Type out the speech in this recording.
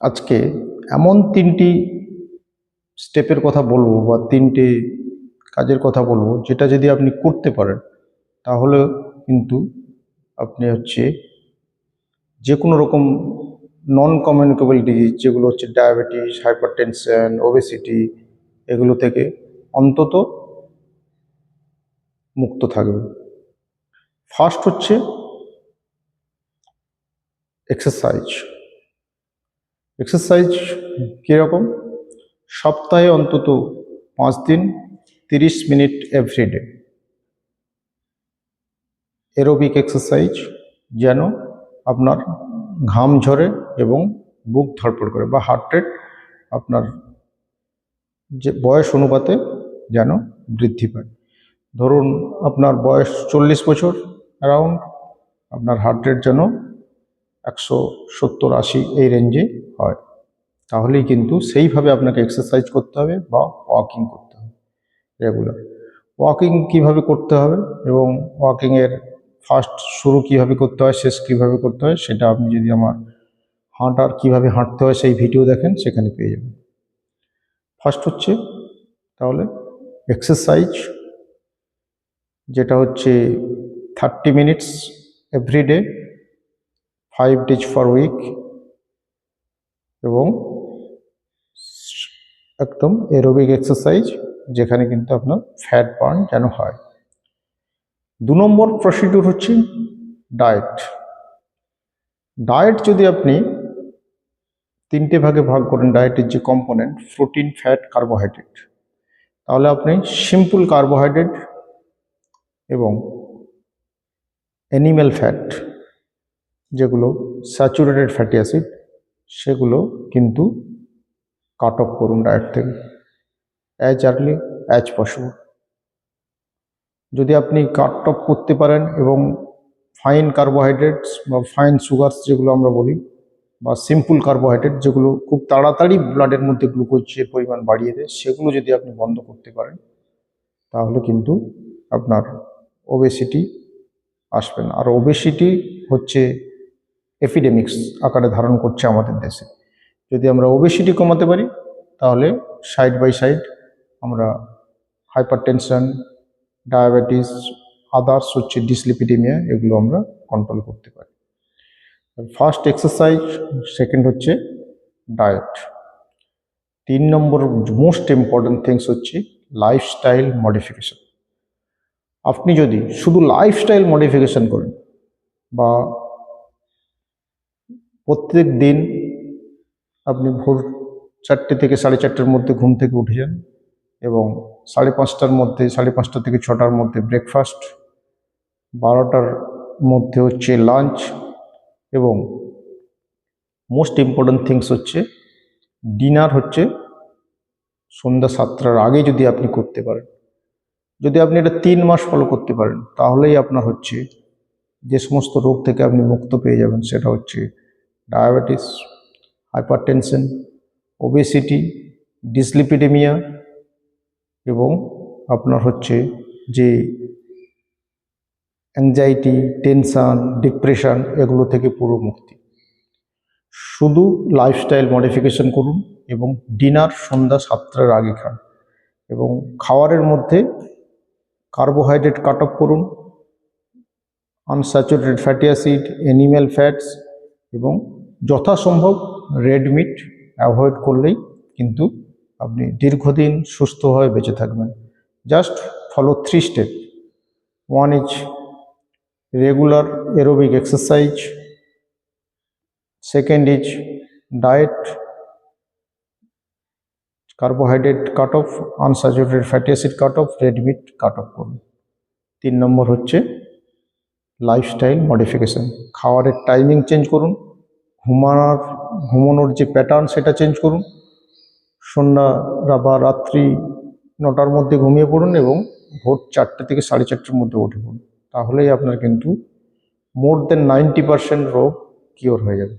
আজকে এমন তিনটি স্টেপের কথা বলব বা তিনটে কাজের কথা বলব, যেটা যদি আপনি করতে পারেন, তাহলে কিন্তু আপনি হচ্ছে যে কোনো রকম নন কমিউনিকেবল ডিজিজ যেগুলো হচ্ছে ডায়াবেটিস হাইপার টেনশন ওবেসিটি এগুলো থেকে অন্তত মুক্ত থাকবে ফার্স্ট হচ্ছে এক্সারসাইজ এক্সারসাইজ কীরকম? সপ্তাহে অন্তত পাঁচ দিন, তিরিশ মিনিট এভরিডে এরোবিক এক্সারসাইজ যেন আপনার ঘাম ঝরে এবং বুক ধড়পড় করে বা হার্ট রেট আপনার যে বয়স অনুপাতে যেন বৃদ্ধি পায়। ধরুন আপনার বয়স চল্লিশ বছর অ্যারাউন্ড আপনার হার্ট রেট যেন একশো সত্তর আশি এই রেঞ্জে হয়। তাহলেই কিন্তু সেইভাবে আপনাকে এক্সারসাইজ করতে হবে বা ওয়াকিং করতে হবে রেগুলার ওয়াকিং কীভাবে করতে হবে এবং ওয়াকিংয়ের ফার্স্ট শুরু কীভাবে করতে হয়, শেষ কীভাবে করতে হয়, সেটা আপনি যদি আমার হাঁটার কীভাবে হাঁটতে হয় সেই ভিডিও দেখেন, সেখানে পেয়ে যাবেন। ফার্স্ট হচ্ছে তাহলে এক্সারসাইজ যেটা হচ্ছে thirty minutes everyday five days for week এবং একদম এরোবিক এক্সারসাইজ যেখানে কিন্তু আপনার ফ্যাট বার্ন যেন হয়। দু নম্বর প্রসিডিউর হচ্ছে ডায়েট ডায়েট যদি আপনি তিনটে ভাগে ভাগ করেন ডায়েটের যে কম্পোনেন্ট প্রোটিন ফ্যাট কার্বোহাইড্রেট তাহলে আপনি সিম্পল কার্বোহাইড্রেট এবং অ্যানিম্যাল ফ্যাট যেগুলো স্যাচুরেটেড ফ্যাটি অ্যাসিড সেগুলো কিন্তু কাট অফ করুন ডায়েট থেকে। অ্যাজ আর্লি অ্যাজ পসিবল যদি আপনি কাট অফ করতে পারেন এবং ফাইন কার্বোহাইড্রেটস বা ফাইন সুগারস যেগুলো আমরা বলি, বা সিম্পল কার্বোহাইড্রেট যেগুলো খুব তাড়াতাড়ি ব্লাডের মধ্যে গ্লুকোজের পরিমাণ বাড়িয়ে দেয়, সেগুলো যদি আপনি বন্ধ করতে পারেন, তাহলে কিন্তু আপনার ওবেসিটি আসবে না। আর ওবেসিটি হচ্ছে এপিডেমিক্স আকারে ধারণ করছে আমাদের দেশে। যদি আমরা ওবেসিটি কমাতে পারি, তাহলে সাইড বাই সাইড আমরা হাইপার টেনশন ডায়াবেটিস আদার্স হচ্ছে ডিসলিপিডেমিয়া এগুলো আমরা কন্ট্রোল করতে পারি। ফার্স্ট এক্সারসাইজ সেকেন্ড হচ্ছে ডায়েট তিন নম্বর মোস্ট ইম্পর্টেন্ট থিংস হচ্ছে লাইফস্টাইল মডিফিকেশন আপনি যদি শুধু লাইফস্টাইল মডিফিকেশান করেন বা প্রত্যেক দিন আপনি ভোর চারটে থেকে সাড়ে চারটের মধ্যে ঘুম থেকে উঠে যান এবং সাড়ে পাঁচটার মধ্যে, সাড়ে পাঁচটা থেকে ছটার মধ্যে ব্রেকফাস্ট বারোটার মধ্যে হচ্ছে লাঞ্চ এবং মোস্ট ইম্পর্ট্যান্ট থিংস হচ্ছে ডিনার হচ্ছে সন্ধ্যা সাতটার আগে যদি আপনি করতে পারেন। যদি আপনি এটা তিন মাস ফলো করতে পারেন, তাহলেই আপনার হচ্ছে যে সমস্ত রোগ থেকে আপনি মুক্ত পেয়ে যাবেন, সেটা হচ্ছে ডায়াবেটিস, হাইপারটেনশন, ওবেসিটি, ডিসলিপিডেমিয়া এবং আপনার হচ্ছে যে অ্যাংজাইটি টেনশান ডিপ্রেশন এগুলো থেকে পুরো মুক্তি। শুধু লাইফস্টাইল মডিফিকেশন করুন এবং ডিনার সন্ধ্যা সাতটার আগে খান এবং খাওয়ারের মধ্যে কার্বোহাইড্রেট কাট অফ করুন unsaturated fatty acid animal fats এবং যথাসম্ভব রেড মিট অ্যাভয়েড করলেই কিন্তু আপনি দীর্ঘদিন সুস্থভাবে বেঁচে থাকবেন। Just follow three step. One is regular aerobic exercise. Second is diet. Carbohydrate cut off, unsaturated fatty acid cut off, red meat cut off করুন। তিন নম্বর হচ্ছে লাইফস্টাইল মডিফিকেশান। খাওয়ারের টাইমিং চেঞ্জ করুন। ঘুমানোর ঘুমানোর যে প্যাটার্ন সেটা চেঞ্জ করুন। সন্ধ্যা, বা রাত্রি নটার মধ্যে ঘুমিয়ে পড়ুন এবং ভোর চারটে থেকে সাড়ে চারটের মধ্যে উঠে পড়ুন। তাহলেই আপনার কিন্তু মোর দেন নাইনটি পারসেন্ট রোগ কিওর হয়ে যাবে।